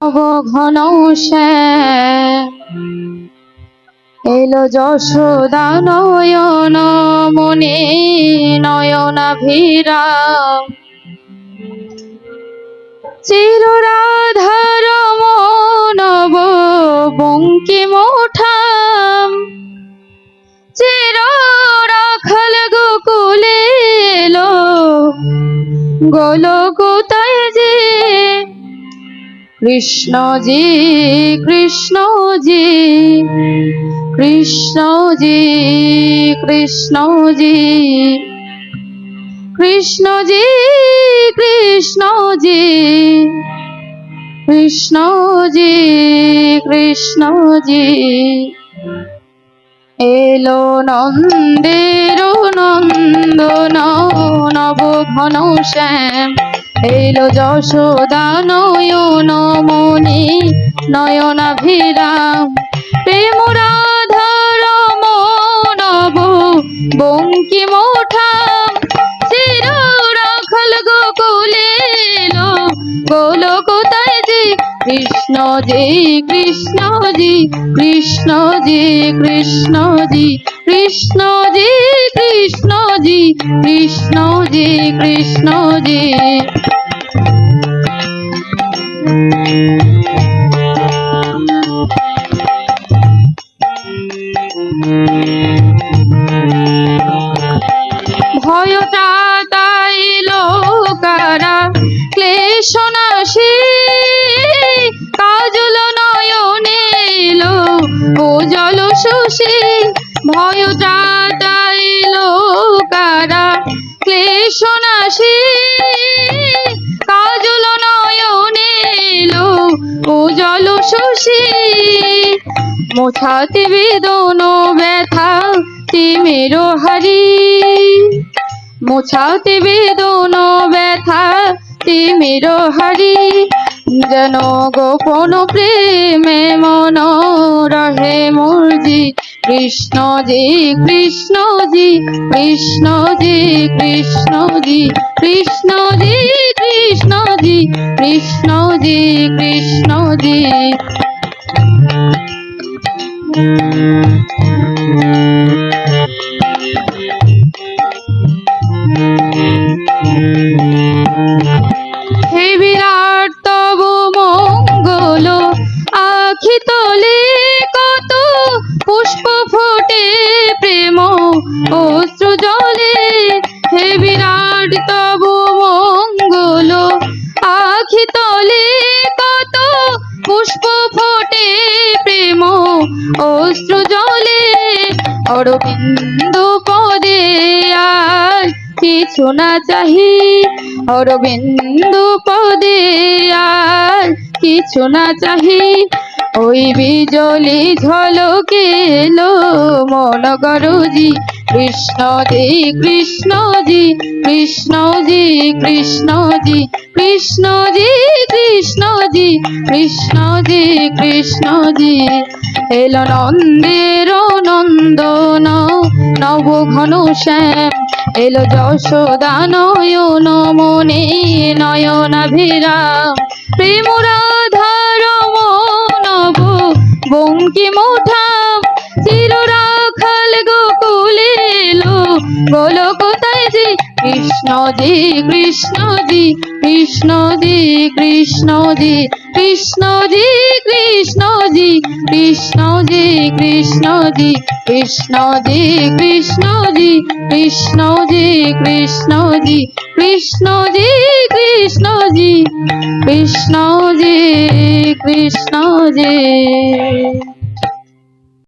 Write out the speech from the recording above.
ঘন এলো যশোদা নয়ন মনে নয়না ভীরা। চিররাধার মনব বঙ্কিম ওঠাম চির রাখাল গোকুলে যে কৃষ্ণ জি কৃষ্ণ জি কৃষ্ণ জি কৃষ্ণ জি কৃষ্ণ জি কৃষ্ণ জি কৃষ্ণ জি কৃষ্ণ জি এলো নন্দের নন্দন নব ঘন শ্যাম। এলো যশোদা নয়ন মনি, নয়নাভিরাম। প্রেম রাধার মনব বঙ্কি মোঠাম। শির রাখল গোকুলে এলো গোলকতায় জি কৃষ্ণ জি কৃষ্ণ কৃষ্ণজি কৃষ্ণ কৃষ্ণজি কৃষ্ণ জি মোছাতে বেদন ব্যথা, তিমের হারি। মোছাতে বেদন ব্যথা, তিমের হারি। যেন গোপন প্রেমে মন রহে মর্জি কৃষ্ণ জি কৃষ্ণ জি কৃষ্ণ জি কৃষ্ণ জি বিরাট তব মঙ্গল, আখি তলে কত পুষ্প ফোটে প্রেম, অশ্রু জলে। হে বিরাট তব মঙ্গল, আখি তলে কত পুষ্প ফোটে অশ্রু জলে অরবিন্দ পদে আর কিছু না চাহি অরবিন্দ পদে আর কিছু না চাহি ওই বিজলি ঝলকে লো মন গরুজি কৃষ্ণ জি কৃষ্ণ জি কৃষ্ণ জি কৃষ্ণ জি কৃষ্ণ জি কৃষ্ণ জি কৃষ্ণ জি কৃষ্ণ জি। এলো নন্দের নন্দন নব ঘন শ্যাম। এলো যশোদা নয়ন মনে নয়নাভিরাম। প্রেম রাধার মনব বঙ্কিম ওঠাম চির রাখাল গোকুলে এলো গোলকতায় যে কৃষ্ণ জি কৃষ্ণ জি কৃষ্ণ জি কৃষ্ণ জি কৃষ্ণ জি কৃষ্ণ জি কৃষ্ণ জি কৃষ্ণ জি